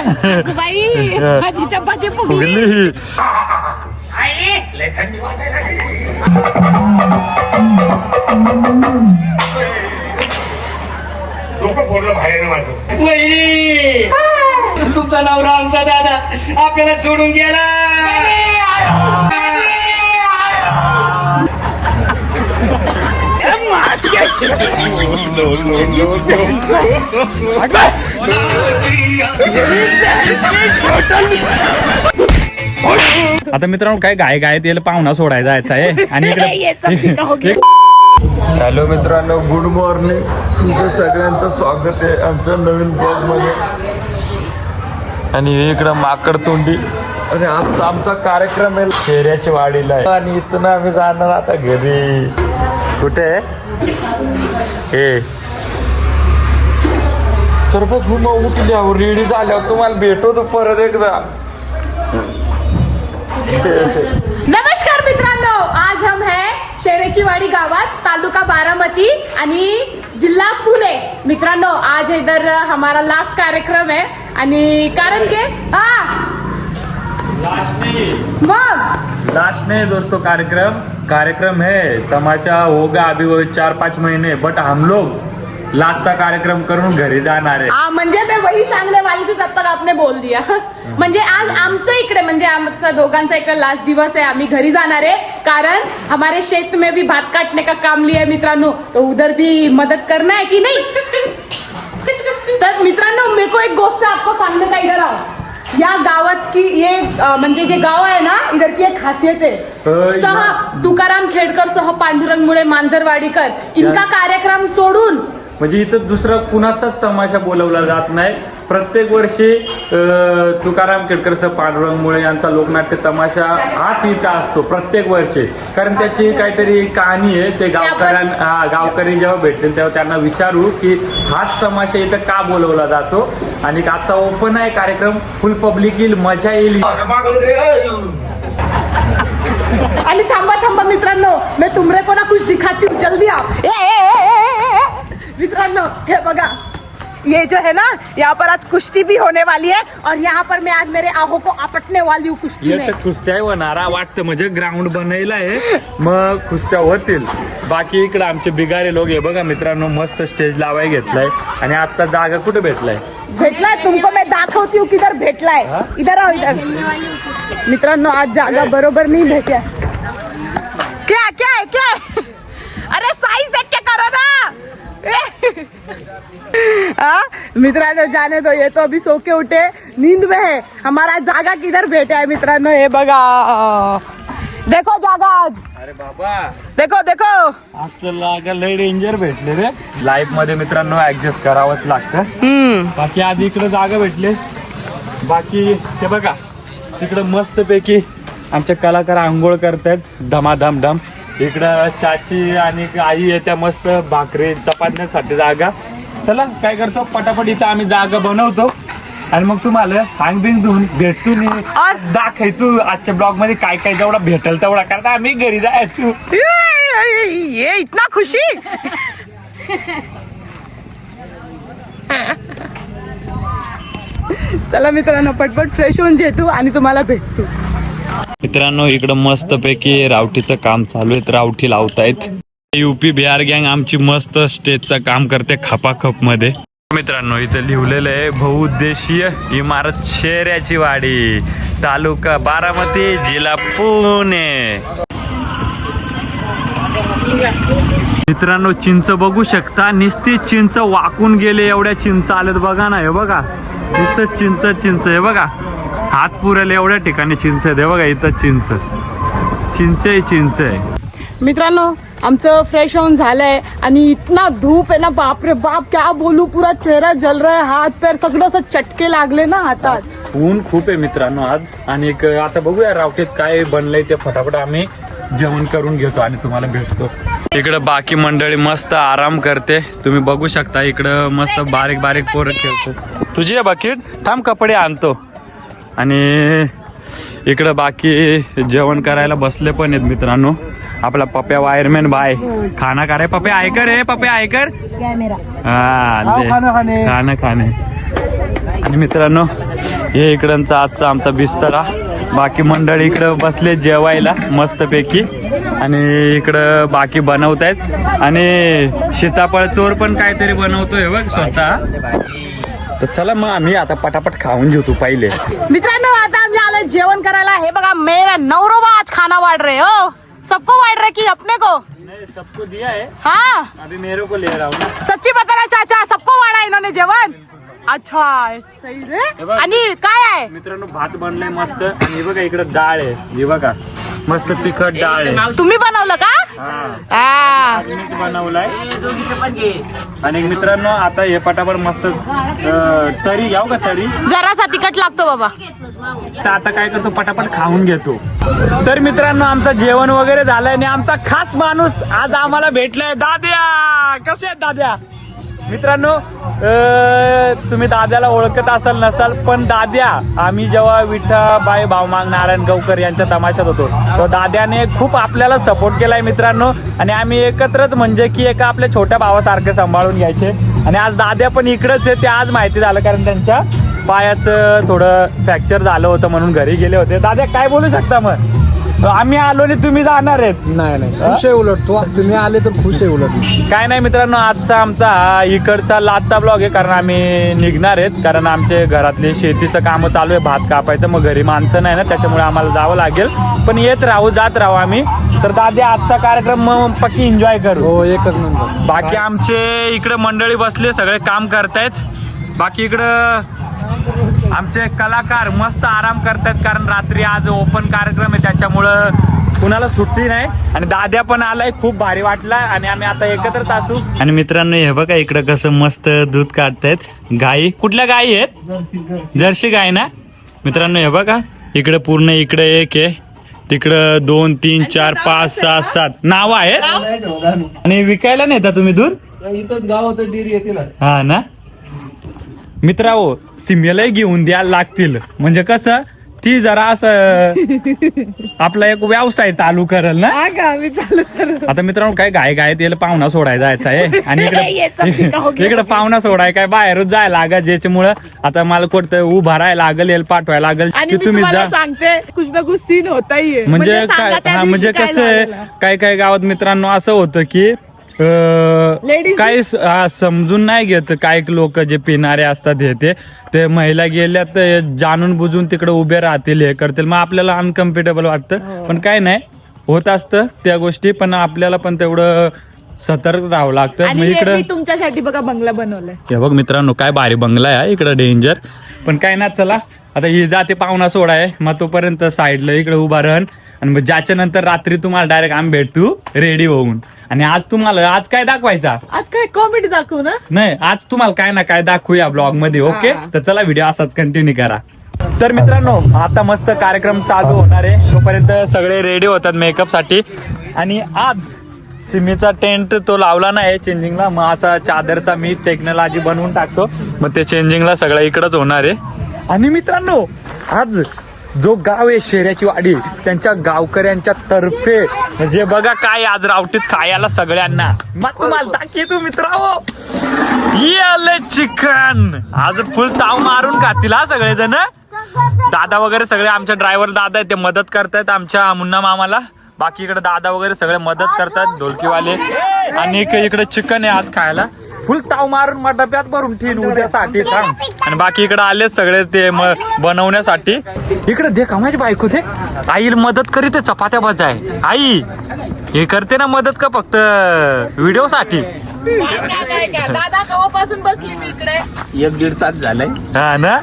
बाई माझी चपाती फुगली. वहिनी तुमचा नवरा आमचा दादा. आपल्याला सोडून गेला. आता मित्रांनो काय गाय गाय त्याला पाहुणा सोडायला जायचा आहे. आणि इकडे हॅलो मित्रांनो गुड मॉर्निंग. तुमचं सगळ्यांचं स्वागत आहे आमच्या नवीन ब्लॉगमध्ये आणि इकडं माकड तोंडी. आणि आजचा आमचा कार्यक्रम आहे. शेऱ्याच्या वाडीला आहे. आणि इथून आम्ही जाणार आता घरी. कुठे आहे? हे. तर बघ मग उठल्यावर रेडी झाल्यावर तुम्हाला भेटवतो परत एकदा. नमस्कार मित्रांनो आज हम है शेरेची वाडी गावात तालुका बारामती आणि जिल्हा पुणे. मित्रांनो आज इधर हमारा लास्ट कार्यक्रम है. आणि कारण के हा. मग. लास्ट नहीं दोस्तों कार्यक्रम. कार्यक्रम है तमाशा होगा अभी वो चार पाच महीने बट हम लोग लास्टचा कार्यक्रम करून घरी जाणार आहे. आ, म्हणजे मैं वही सांगने वाली तब तक आपने बोल दिया. म्हणजे आज आमचं इकडे म्हणजे आमचा दोघांचा इकडे लास्ट दिवस आहे. आम्ही घरी जाणार आहे. कारण हमारे क्षेत्र में भी भात काटने का काम लिया है मित्रांनो. तो उधर भी मदद करना है कि नहीं? तर मित्रांनो मेरे को एक गोष्ट आपको सांगने का इधर आओ. या गावात की ये अ, म्हणजे जे गाव आहे ना इधर की एक खासियत आहे. सह तुकाराम खेडकर सह पांडुरंग मुळे मांजरवाडीकर इनका कार्यक्रम सोडून म्हणजे इथं दुसरा कुणाचाच तमाशा बोलवला जात नाही. प्रत्येक वर्षी तुकाराम केडकर पांडुरंगमुळे यांचा लोकनाट्य तमाशा हाच इथं असतो प्रत्येक वर्षी. कारण त्याची काहीतरी कहाणी आहे ते गावकऱ्यां हा गावकरी जेव्हा भेटतील तेव्हा त्यांना विचारू की हाच तमाशा इथं का बोलवला जातो. आणि आजचा ओपन आहे कार्यक्रम फुल पब्लिक येईल मजा येईल. आणि थांबा थांबा मैं है ना यहाँ पर आज कुश्ती भी होने वाली है और यहाँ पर मैं आज मेरे आहो को आपटने वाली हूँ कुश्ती में। कुस्त्या होणारा वाटतं म्हणजे ग्राउंड बनवलं आहे. मग कुस्त्या होतील. बाकी इकडे आमचे बिगारे लोक आहे बघा मित्रांनो मस्त स्टेज लावाय घेतलाय. आणि आजचा जागा कुठे भेटलाय? भेटलाय तुमको मैं दाखवती हूँ किधर भेटलाय. इधर आओ इधर. मित्रांनो आज जागा बरोबर नहीं भेटा मित्रांनो जाने दो ये तो अभी सो के उठे। नींद में है। हमारा जागा किधर भेटा है मित्रांनो? हे बघा। देखो जागा आज। अरे बाबा। देखो देखो। आज तर लागा लय डेंजर भेटले रे. लाईफमध्ये मित्रांनो ऍडजस्ट करावंच लागतं. हम्म. बाकी आधी इकडे जागा भेटले. बाकी ते बघा तिकडं मस्त पैकी आमचे कलाकार आंघोळ करतायत. धमाधम धम. इकडं चाची आणि आई येत्या मस्त भाकरी चपातण्यासाठी जागा. चला काय करतो? पटापट इथं आम्ही जागा बनवतो. आणि मग तुम्हाला हांग बिंग धुवून भेटतो मी. दाखवतो आजच्या ब्लॉगमध्ये काय काय जेवढा भेटल तेवढा कारण आम्ही घरी जायचो. ये, ये इतना खुशी. चला मित्रांनो पटपट फ्रेश होऊन घेतो आणि तुम्हाला भेटतो. मित्रांनो इकडं मस्त पैकी रावटीचं काम चालू आहे रावठी लावतायत. युपी बिहार गँग आमची मस्त स्टेजचं काम करते खपाखपमध्ये मित्रांनो इथं लिहिलेलं आहे बहुउद्देशीय इमारत शेऱ्याची वाडी तालुका बारामती जिल्हा पुणे. मित्रांनो चिंच बघू शकता. निस्ती चिंच वाकून गेले एवढ्या चिंच आलेत बघा ना हे बघा. नुसतं चिंच चिंच हे बघा. हात पुरेल एवढ्या ठिकाणी चिंच आहे हे बघा इथं चिंच. चिंच आहे चिंच आहे. मित्रांनो आमचं फ्रेश होऊन झालंय आणि इतना धूप आहे ना बाप रे बाप क्या बोलू पुरा चेहरा जल रहा है हात पैर सगळं असं चटके लागले ना हातात. ऊन खूप आहे मित्रांनो आज. आणि आता बघूया रावटीत काय बनलंय ते फटाफट. आम्ही जेवण करून घेतो आणि तुम्हाला भेटतो. इकडं बाकी मंडळी मस्त आराम करते. तुम्ही बघू शकता इकडं मस्त बारीक बारीक पोरं खेळतो. तुझी आहे बकेट थांब कपडे आणतो. आणि इकडं बाकी जेवण करायला बसले पण आहेत मित्रांनो. आपला पप्या वायरमॅन बाय. खाना का रे पप्या? आयकर रे पप्या आयकर? हा. खाणं खाणे आणि मित्रांनो हे इकडंचा आजचा आमचा बिस्तरा. बाकी मंडळी इकडं बसले जेवायला मस्तपैकी. आणि इकडं बाकी बनवत आहेत आणि सीताफळ चोर पण काहीतरी बनवतोय बघ स्वतः. तर चला मग आम्ही आता पटापट खाऊन घेऊ तू पहिले. मित्रांनो आता आम्ही आलो जेवण करायला. हे बघा मेरा नवरोबा आज खाना वाढ रहे हो. सबको वाढ रहे की अपने को? सबको दिया है हाँ. अभी मेरे को ले रहा हूँ सच्ची बताना चाचा सबको वाढा इन्होंने जेवण. अच्छा. सही रे बघ. आणि काय आहे? मित्रांनो भात बनलाय मस्त. आणि हे बघा इकडे डाळ आहे. हे बघा. मस्त तिखट डाळ आहे. तुम्ही बनवलं का? हा. आ, मीच बनवलाय. आणि मित्रांनो आता हे पटापट मस्त अं, तरी घ्याव का तरी? जरासा तिखट लागतो बाबा. तर आता काय करतो? पटापट खाऊन घेतो. तर मित्रांनो आमचं जेवण वगैरे झालंय आणि आमचा खास माणूस आज आम्हाला भेटलाय. दाद्या! कसे आहेत दाद्या? मित्रांनो तुम्ही दाद्याला ओळखत असाल नसाल पण दाद्या आम्ही जेव्हा विठाबाई भावमाग नारायण गवकर यांच्या तमाशात होतो तो दाद्याने खूप आपल्याला सपोर्ट केलाय मित्रांनो आणि आम्ही एकत्रच म्हणजे की एका आपल्या छोट्या भावासारखं सांभाळून घ्यायचे. आणि आज दाद्या पण इकडंच आहे ते आज माहिती झालं कारण त्यांच्या पायाचं थोडं फ्रॅक्चर झालं होतं म्हणून घरी गेले होते. दादा काय बोलू शकता मग? आम्ही आलो आणि तुम्ही जाणार आहेत. नाही नाही. खुश आहे उलट. तो तुम्ही आले तर खुश आहे उलट. काय नाही मित्रांनो आजचा आमचा हा इकडचा लाचचा ब्लॉग आहे कारण आम्ही निघणार आहेत. कारण आमचे घरातले शेतीचं काम चालू आहे भात कापायचं मग घरी माणसं नाही ना त्याच्यामुळे आम्हाला जावं लागेल. पण येत राहू जात राहू आम्ही. तर दादा आजचा कार्यक्रम मग पक्की एन्जॉय करू. हो एकच नंबर बाकी आमचे इकडे मंडळी बसले सगळे काम करतायत. बाकी इकडं आमचे कलाकार मस्त आराम करतायत कारण रात्री आज ओपन कार्यक्रम आहे त्याच्यामुळं कुणाला सुट्टी नाही. आणि दाद्या पण आलाय खूप भारी वाटला आणि आम्ही आता एकत्रच असू आणि मित्रांनो हे बघा इकडं कसं मस्त दूध काढतायत. गाई कुठल्या गाई आहेत? जर्सी गाय ना? मित्रांनो हे बघा इकडे पूर्ण इकडे एक आहे. तिकडं दोन तीन चार पाच सहा सात. नाव आहेत? आणि विकायला नेता तुम्ही दूध इथंच गावात डेअरी येते ना? हा सिमेलाही घेऊन द्यायला लागतील. म्हणजे कसं ती जरा असं आपला एक व्यवसाय चालू करेल ना? आता मित्रांनो काय गाय गाय त्याला पाहुणा सोडायला जायचा आहे. आणि इकडे इकडे पाहुणा सोडाय काय बाहेरच जायला लागत ज्याच्यामुळं आता मला कोणतं उभा राहायला लागेल याला पाठवायला लागेल आणि की मी तुम्ही तुम्हाला जा. सांगते कुछ ना कुछ सीन होता ही है. म्हणजे सांगा काय हा म्हणजे कसं आहे. काय काय गावात मित्रांनो असं होतं की Ladies- काही स- हा, समजून नाही घेत काही लोक जे पिणारे असतात हे ते. ते महिला गेल्या तर जाणून बुजून तिकडे उभे राहतील हे करतील. मग आपल्याला अनकम्फर्टेबल वाटतं. पण काय नाही होत असतं त्या गोष्टी पण आपल्याला पण तेवढं सतर्क राहावं लागतं. आणि मग हे इकडं मी तुमच्यासाठी बघा बंगला बनवलाय. हे बघ मित्रांनो काय भारी बंगला आहे इकडं डेंजर पण काय ना चला. आता ही जाते पाहुणा सोडा आहे. मग तोपर्यंत साईडला इकडे उभा राहन आणि मग ज्याच्या नंतर रात्री तुम्हाला डायरेक्ट आम्ही भेटू रेडी होऊन. आणि आज तुम्हाला आज काय दाखवायचा? आज काय कॉमेडी दाखवू ना? नाही आज तुम्हाला काय ना काय दाखवूया ब्लॉगमध्ये ओके तर चला व्हिडिओ असाच कंटिन्यू करा. तर मित्रांनो आता मस्त कार्यक्रम चालू होणार आहे. तोपर्यंत सगळे रेडी होतात मेकअपसाठी. आणि आज सिमीचा टेंट तो लावला नाही चेंजिंगला मग असा चादरचा मी टेक्नॉलॉजी बनवून टाकतो. मग ते चेंजिंगला सगळं इकडंच होणार आहे. आणि मित्रांनो आज जो गाव आहे शेऱ्याची वाडी त्यांच्या गावकऱ्यांच्या तर्फे. म्हणजे बघा काय आज रावटीत खायला सगळ्यांना. मग तुम्हाला दाखवतो मित्रांनो. ये आले चिकन. आज फुल ताव मारून खातील हा सगळेजण. दादा वगैरे सगळे आमच्या ड्रायव्हर दादा आहेत ते मदत करतायत आमच्या मुन्ना मामाला. बाकी इकडे दादा वगैरे सगळे मदत करतात ढोलकीवाले. आणि इकडे चिकन आहे आज खायला. फुल ताव मारून मग डब्यात भरून ठेवीन उद्यासाठी थांब. आणि बाकी इकडे आले सगळे ते म- बनवण्यासाठी. इकडे देख माझी बायको दे. आईला मदत करीत आहे चपात्या बजाय आई हे करते ना मदत का फक्त व्हिडिओ साठी दादा कवापासून बसली मी इकडे. एक दीड तास झालाय. हा ना?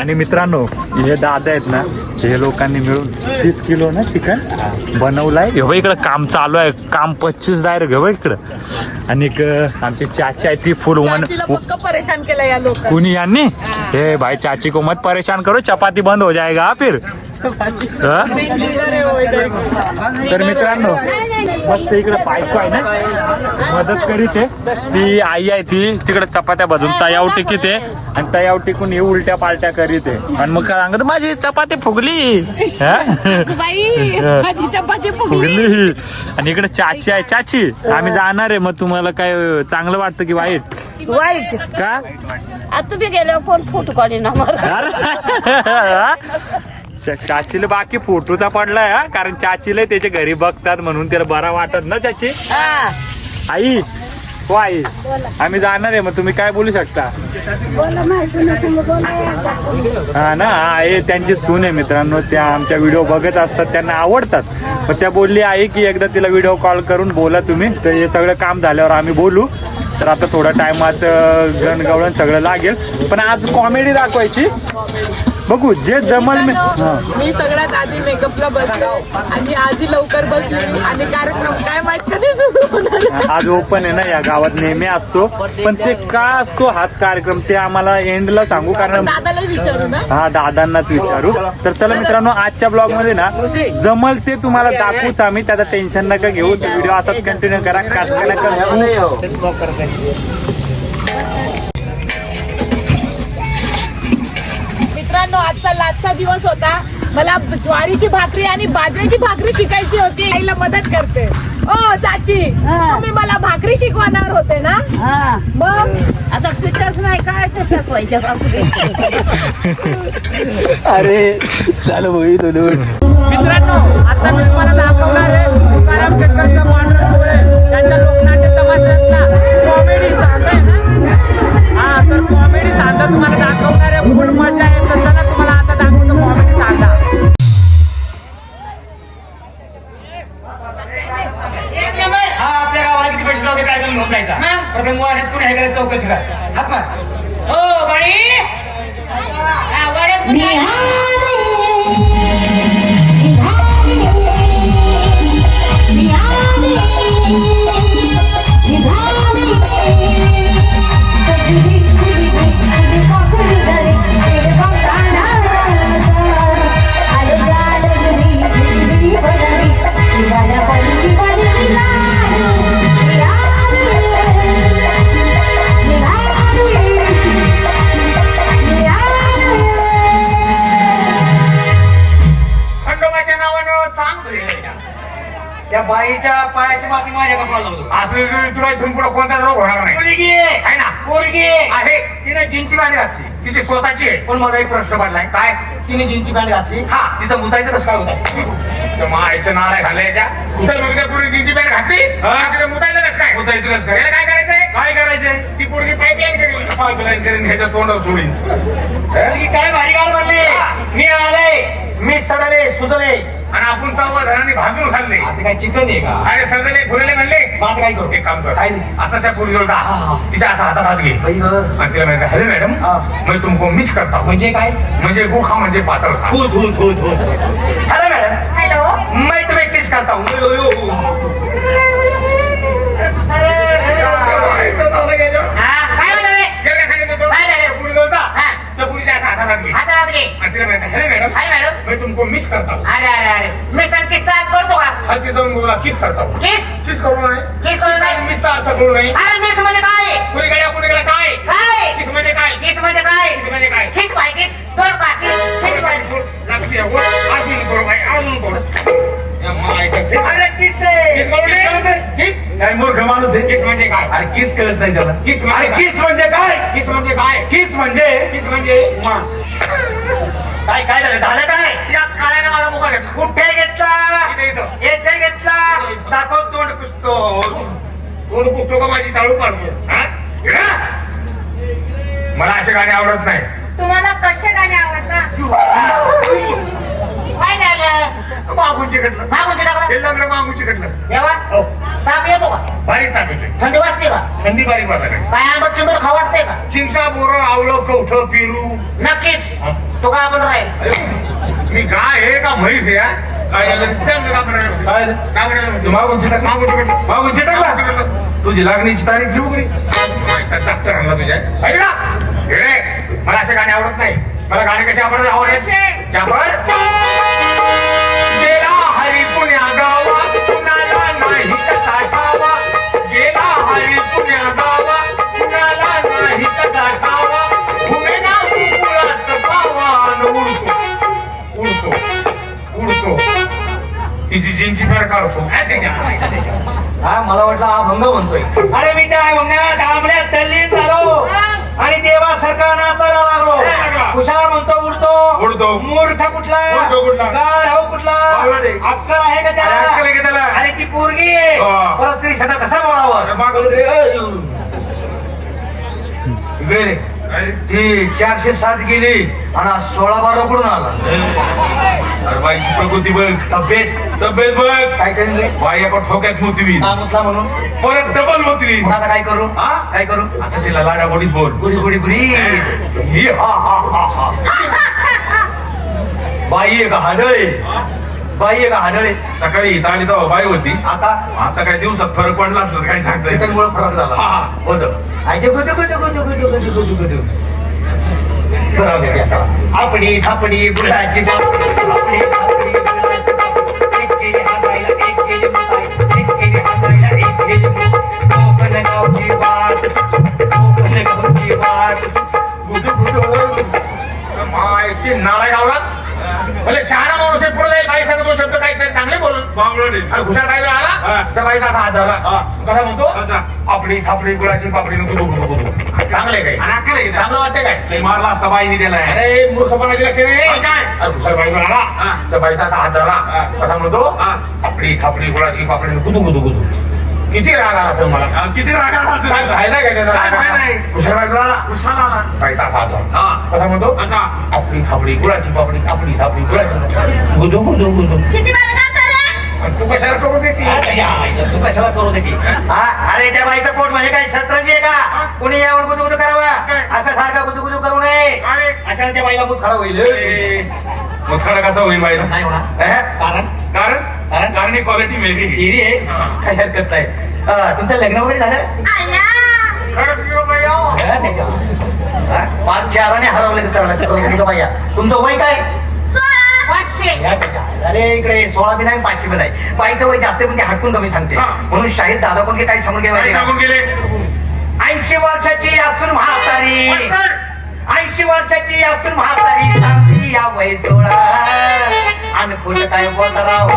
आणि मित्रांनो हे दादा आहेत ना हे लोकांनी मिळून तीस किलो ना चिकन बनवलाय. हे बघ इकडं काम चालू आहे. काम पच्चीस डायरेक्ट हे बघ इकडं. आणि एक आमची चाची आहे ती फुल वन चाचीला पक्क परेशान केलं या लोकांनी. कुनी यांनी? हे भाई चाची को मत परेशान करो चपाती बंद हो जाएगा फिर? तर मित्रांनो मस्त इकडे बायको आहे ना? मदत करीत आहे. ती आई आहे ती तिकडे चपात्या भाजून तयाव टिकीत आहे आणि तयाव टिकून हे उलट्या पालट्या करीत आहे. आणि मग काय सांगत माझी चपाती फुगली. हा? बाई माझी चपाती फुगली. आणि इकडे चाची आहे चाची. आम्ही जाणार आहे मग तुम्हाला काय चांगलं वाटतं की वाईट? वाईट. का? आता तुम्ही गेल्यावर कोण फोटो काढी ना चाचीला बाकी फोटोचा पडलाय हा? कारण चाचीला त्याच्या घरी बघतात म्हणून त्याला बरा वाटत ना चाची? हा. आई हो आई. आम्ही जाणार आहे मग तुम्ही काय बोलू शकता? हा ना हा हे त्यांची सून आहे मित्रांनो त्या आमच्या व्हिडिओ बघत असतात त्यांना आवडतात. पण त्या बोलली आहे की एकदा तिला व्हिडिओ कॉल करून बोला तुम्ही. तर हे सगळं काम झाल्यावर आम्ही बोलू. तर आता थोड्या टायमात गणगवळण सगळं लागेल. पण आज कॉमेडी दाखवायची. बघू जे जमल मी. मी सगळ्यात आधी मेकअपला बसले आणि आजी लवकर बसली आणि कार्यक्रम काय माहीत कधी सुरू होणार. आज ओपन आहे ना या गावात नेहमी असतो. पण ते का असतो हाच कार्यक्रम ते आम्हाला एंडला सांगू कारण दादाला विचारू ना. हा दादांनाच विचारू. तर चला मित्रांनो आजच्या ब्लॉगमध्ये ना जमल ते तुम्हाला दाखवूच आम्ही त्याचं टेन्शन नका घेऊ. व्हिडिओ असाच कंटिन्यू करा काच आजचा लाचचा दिवस होता. मला ज्वारीची भाकरी आणि बाजरीची भाकरी शिकायची होती. आईला मदत करते. ओ चाची तुम्ही मला भाकरी शिकवणार होते ना? हा. मग? आता पिठच नाही काय ते अरे झालं भाई दोन मित्रांनो आता मी तुम्हाला दाखवणार आहे तुकाराम केटकरचा पांढरा डोळे. त्यांच्या लोकनाट्य तमाशातला कॉमेडी सांगा हा तर कॉमेडी सांगा तुम्हाला दाखवणार आहे फुल मजा आहे जायचा प्रथम वाड्यात कुणी हे करायचं चौकशी कर हात मार. हो बाई. खंडोबाच्या आपल्याला तुला इथून पुढे रोग होणार नाही. आहे. ना? पोरगी आहे. तिने जिंची पॅन्ट घातली. तिची स्वतःची आहे. पण माझा एक प्रश्न पडलाय. काय? तिने जिंची पॅन्ट घातली. हा. तिचं मुतायचं कसं काय होत मायचं आहे घालायच्या. चल मग त्या पोरी तिची पॅन्ट घातली? तिला मुतायला कसं काय? मुतायचं कसं काय? काय करायचंय? काय करायचंय? ती पोरगी पाईपलाईन करेल पाईपलाईन करेन ह्याच्या तोंडावर पोरगी काय भारी गाल म्हणली मी आले मी सडले सुधले आणि आपण चौघ जणांनी भाजून खाल्ले आता काय चिकन आहे का अरे सजले फुलेले म्हणले आता काय करू एक काम कर काय? आता त्या पोरीजवळ जा हा, हा. तिच्या आता हातात हात घे बाई गं. आणि तिला म्हणते हॅलो मॅडम हा. मी तुमको मिस करता हूं." म्हणजे काय म्हणजे गुखा म्हणजे पातळ खा थू थू थू थू हॅलो मॅडम हॅलो मैं तुम्हें किस करता हूँ यो, यो, यो. काय म्हणलं रे? गेल्या पोरीजवळ जा. हा. हातात घे आणि तिला म्हणते हॅलो मॅडम हाय मॅडम. मी तुमको मिस करता. हूं." अरे अरे अरे. मी संकेत करतो का? हलकी जाऊन मुलगा किस करता. हूं. किस किस करू नये. किस करू? मिसचा अर्थ करू अरे मिस म्हणजे काय? कुणी गड्या कुणी गड्या काय? काय? किस म्हणजे काय? किस म्हणजे काय? किस म्हणजे काय? किस बाय किस दोन का किस किस बाय लागते करू करू मायचं ते- अरे किस काय मूर्ख माणूस आहे? किस म्हणजे काय? अरे किस कळत नाही त्याला. किस म्हणजे अरे? किस म्हणजे काय? किस म्हणजे काय? किस म्हणजे? किस म्हणजे? मा. काय काय झालं? झालं काय? या काळ्याने मला मुका घेतला. कुठे घेतला. येथे घेतला? दाखव तोंड पुसतो. कोण पुस्तक माझी? चालू पाडतो हा? मला असे गाणे आवडत नाही. तुम्हाला कसे गाणे आवडतात? काय झालं मागून चिकटलं मागून टाकलं हे लग्न मागून चिकटलं देवा हो. ताप येतो का? बारीक ताप येते थंडी वाजते का? थंडी बारीक काय आंबट चिंबट खाऊ वाटते का? चिंचा बोरं आवलं कवठं पेरू. नक्कीच. हा. तो काय आपण राहील? मी गाय आहे का म्हैस आहे हा? काय का? काय का? मागून चिटक मागून चिकटलं. मागून चिटकला? मागून चिकटलं. तुझी लागणीची तारीख घेऊ घरी डॉक्टर आणला तुझ्या? ऐक. हे, मला असे गाणे आवडत नाही. मला गाणे कसे आवडत आवडत तिची जिंची फार काढतो काय त्याच्या? हा मला वाटलं हा भंग म्हणतोय अरे मी त्या भंगात आंबल्यात तल्लीन झालो आणि देवासारखा नाचायला लागला. लागलो हुशार म्हणतो उडतो उडतो. मूर्ख कुठला मूर्ख कुठला? अक्कल आहे का त्याला? अरे ती पोरगी. हा. परस्त्री सदा कसा बोलावं रे. ती चारशे सात गेली आणि सोळा बारा कुठून आला. अरे बाईची प्रकृती बघ. तब्येत? तब्येत बघ. काय करेन रे बाई एका ठोक्यात मोतीवी मुतला म्हणून? परत डबल मोतीवी आता काय करू? हा? काय करू? आता तिला लाडा गोडीत बोल. गुडी गुडी गुडी. ही हा हा हा बाई आहे. का हाडळे बाई आहे का हाडळे सकाळी इथं आली तेव्हा बाई होती आता आता काय दिवसात फरक पडला तर काय सांगता नाही. चिकनमुळे फरक झाला हा, हा. होतं आयचे गुदू गुदू गुदू गुदू गुदू गुदू गुदू. आपडी थापडी गुळाची पापडी, आपडी थापडी. एक एक एक एक. मायची नाळा गावलात भले शहाणा माणूस आहे, पुढे जाईल बाई सांगतो दोन शब्द काही तरी चांगले बोलून हुशार बाईला. आला त्या बाईचा असा हात हा. कसा म्हणतो? आपली थापडी गुळाची पापडी नको नको नको नको चांगले काय आणि? चांगलं वाटतं काय मारला असता बाईने दिलाय अरे मूर्खपणाची लक्ष नाही काय? अरे हुशार बाईला आला. त्या बाईचा असा हात हा. कसा म्हणतो. आपली थापडी गुळाची पापडी गुदू गुदू गुदू किती राग आला असेल मला? किती रागा असेल? काय फायदा काय त्याचा? काय फायदा आहे? हुशार आला आला. धरला हा. कसा म्हणतो? असा. आपली थापडी गुळाची पापडी आपली थापडी गुळाची पापडी. गुदू गुदू गुदू. किती आणि तू कशाला करू देते? अरे या, तू कशाला करू दे की? हा, अरे त्या बाईचं पोट म्हणजे काय? शतरंजी आहे का? कुणी यावर गुदुगुदू करावा? असं सारखा गुदुगुदू करू नये. अशा त्या बाईला मूत खराब होईल. मग खरं कसं होईल बाईला? नाही होणार? कारण? कारण? कारण? कारण ही क्वालिटी वेगळी आहे. हिरी आहे काही हरकत नाही हा, तुमचं लग्न वगैरे झालं? हो. हा. हा, पाच चाराने हरवलं करावं लागतं. तुमचं वय काय. अरे इकडे सोळा बी नाही पाचशे बी नाही बाईचं वय जास्त पण ते हटकून कमी सांगते. हा. म्हणून शाहीर दादा पण काही सांगून घ्यायला सांगून गेले? ऐंशी वर्षाची असून म्हातारी. बरोबर. ऐंशी वर्षाची असून म्हातारी. सांगती या वय सोळा. आणि कुठं काय बोलता राव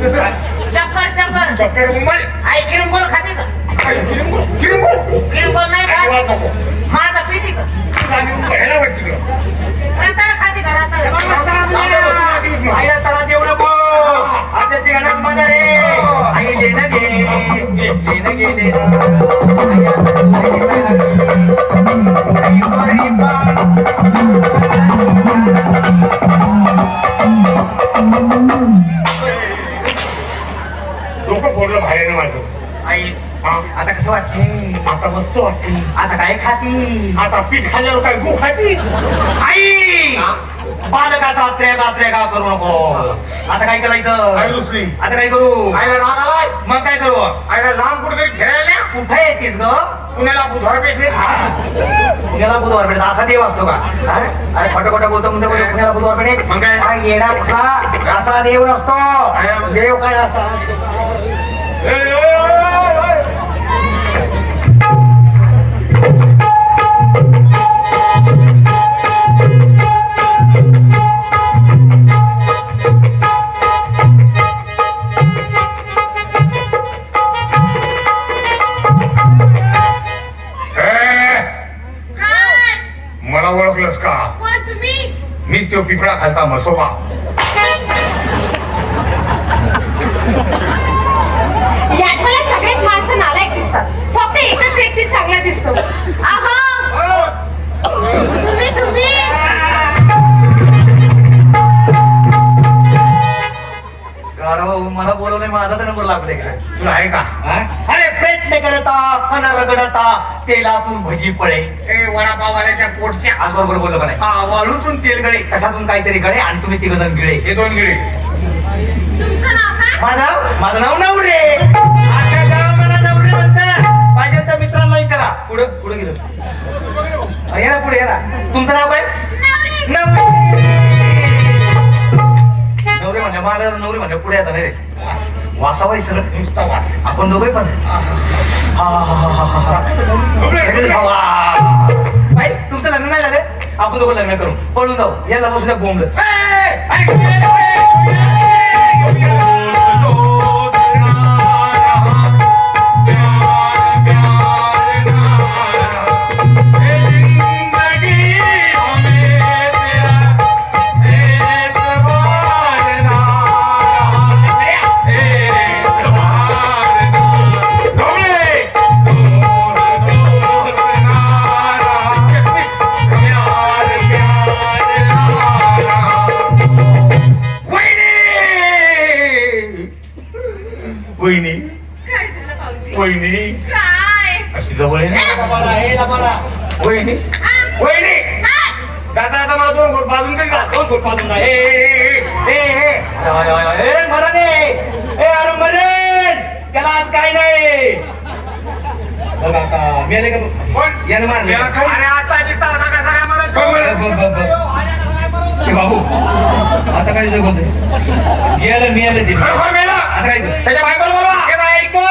चक्कर चक्कर. चक्कर मुंबई. आई किरंबोल खाते का? काय, किरंगूळ? किरंगूळ? किरंबोल नाही का नको. माझा पिती का? मुंबईला वाटतं तिकडं. रताळा खाते का? रताळा. आईला त्याला देऊ नको. आपल्या तिघांना मजा रे आई लेणं घे लेणं घे लेणं. आई आता माझं? आई आता कसं वाटते आता मस्त वाटते आता काय खाती? आता पीठ खाल्ल्यावर काय गो खाती? आई! बालकाचा त्रेगा त्रेगा करू नको? आता काय काय करायचं दुसरी. आता काय करू? आईला राग आलाय? मग काय करू? आईला लांब कुठेतरी खेळायला? कुठे येतेस ग? पुण्याला बुधवार पेठले पुण्याला बुधवार पेठ. असा देव असतो का? अरे खोटं खोटं बोलतो म्हणजे पुण्याला बुधवार पेठ. मग काय? येडा कुठला? असा देव नसतो. देव काय असा? काय मला ओळखलंस का? मीच तो पिपळा खालता मसोबा तेलातून भजी पळे ए वडापाववाल्याच्या पोटच्या. आज बरोबर बोललो हा वाळूतून तेल गळे. कशातून काहीतरी गळे आणि तुम्ही तिघ जण गिळे. हे दोन गिळे. तुमचं नाव काय? माझं नाव माझं नाव नवरे. आता गाव मला नवरे म्हणतात पाहिजे तर मित्रांना विचारा. पुढं पुढे गेलो. या ना पुढे या ना. तुमचं नाव काय? नवरे. नवरे. म्हणले मला नवरे म्हणले पुढे आता नाही रे. वासावा सर नुसता वास. आपण दोघे पण. बाई, तुमचं लग्न नाही झालं? आपण दोघं लग्न करू. पळून जाऊ. याला बसून बोंबलं. अशी जवळ आहे? ना वहिनी वहिनी. दादा आता मला दोन घोट बाजून तरी द्या. दोन घोट बाजून द्या. ए, ए, ए, ए, ए, ए. मराने अरे मरण त्याला आज काय नाही. बघ आता मेले का बघ. कोण? यानं मारले. अरे आताची तासा कसा काय मला बघ, बघ, बघ, ते बाबू? आता काय जोग होते मेलं मेलं ते. मेला आता काय? त्याच्या बायकोला बोलवा. ए बायको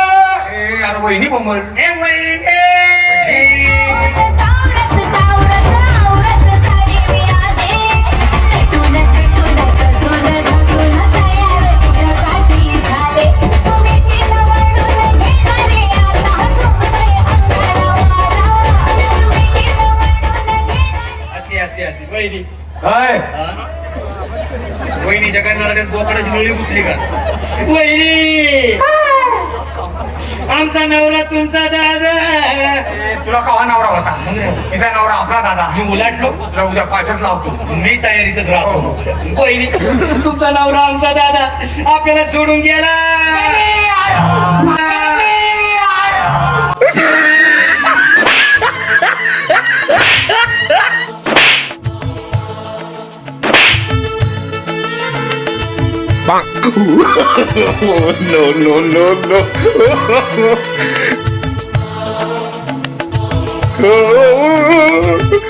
ए, अरे वहिनी बोंबल. ए वहिनी. सावरत काय? वहिनीच्या कर्नाटकात बोकडाची नळी गुतली का? वहिनी! आमचा नवरा तुमचा दादा. तुला कवा नवरा होता? तिचा नवरा आपला दादा. मी उलाटलो. तुला उद्या पाठच लावतो. मी तयारीतच राहतो. वहिनी तुमचा नवरा आमचा दादा. आपल्याला सोडून गेला. bonk. oh, no, no, no, no. oh.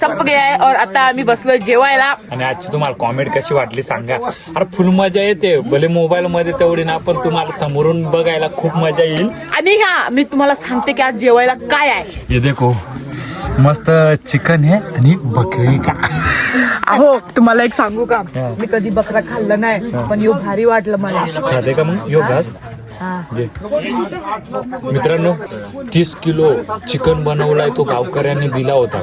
संप गया है और आता आम्ही बसलोय जेवायला. आणि आजची तुम्हाला कॉमेडी कशी वाटली सांगा. अरे फुल मजा येते. भले मोबाईल मध्ये तेवढी ना पण तुम्हाला समोरून बघायला खूप मजा येईल. आणि हा मी तुम्हाला सांगते की आज जेवायला काय आहे. ये देखो मस्त चिकन आहे आणि बकरी का? अहो तुम्हाला एक सांगू का? हा. मी कधी बकरा खाल्लं नाही पण यो भारी वाटलं मला. खाते का मग? यो घास हा. मित्रांनो तीस किलो चिकन बनवलाय तो गावकऱ्यांनी दिला होता.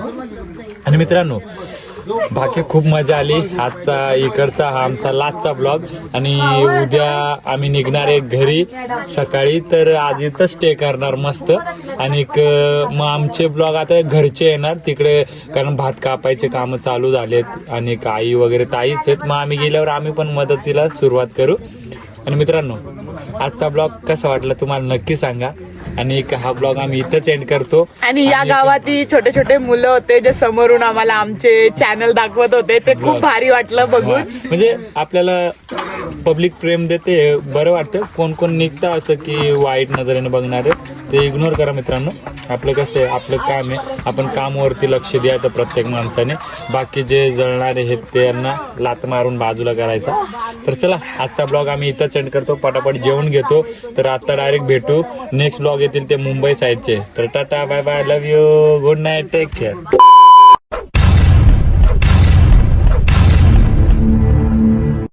आणि मित्रांनो बाकी खूप मजा आली. आजचा इकडचा हा आमचा लास्टचा ब्लॉग. आणि उद्या आम्ही निघणार आहे घरी सकाळी. तर आज इथं स्टे करणार मस्त. आणि मग आमचे ब्लॉग आता घरचे येणार तिकडे कारण भात कापायचे कामं चालू झालेत. आणि आई वगैरे ताईच आहेत. मग आम्ही गेल्यावर आम्ही पण मदतीला सुरुवात करू. आणि मित्रांनो आजचा ब्लॉग कसा वाटला तुम्हाला नक्की सांगा. आणि हा ब्लॉग आम्ही इथंच एंड करतो. आणि या गावातील छोटे छोटे मुलं होते जे समोरून आम्हाला आमचे चॅनल दाखवत होते. ते खूप भारी वाटलं बघून. म्हणजे आपल्याला पब्लिक प्रेम देते बरं वाटतं. कोण कोण निघतं असं की वाईट नजरेने बघणारे. ते इग्नोर करा मित्रांनो. आपलं कसं आहे आपलं काम आहे. आपण कामावरती लक्ष द्यायचं प्रत्येक माणसाने. बाकी जे जळणारे आहेत त्यांना लात मारून बाजूला करायचा. तर चला आजचा ब्लॉग आम्ही इथं सेंड करतो. पटापट जेवण घेतो. तर आता डायरेक्ट भेटू. नेक्स्ट ब्लॉग येतील ते मुंबई साईडचे तर tata bye bye love you good night take care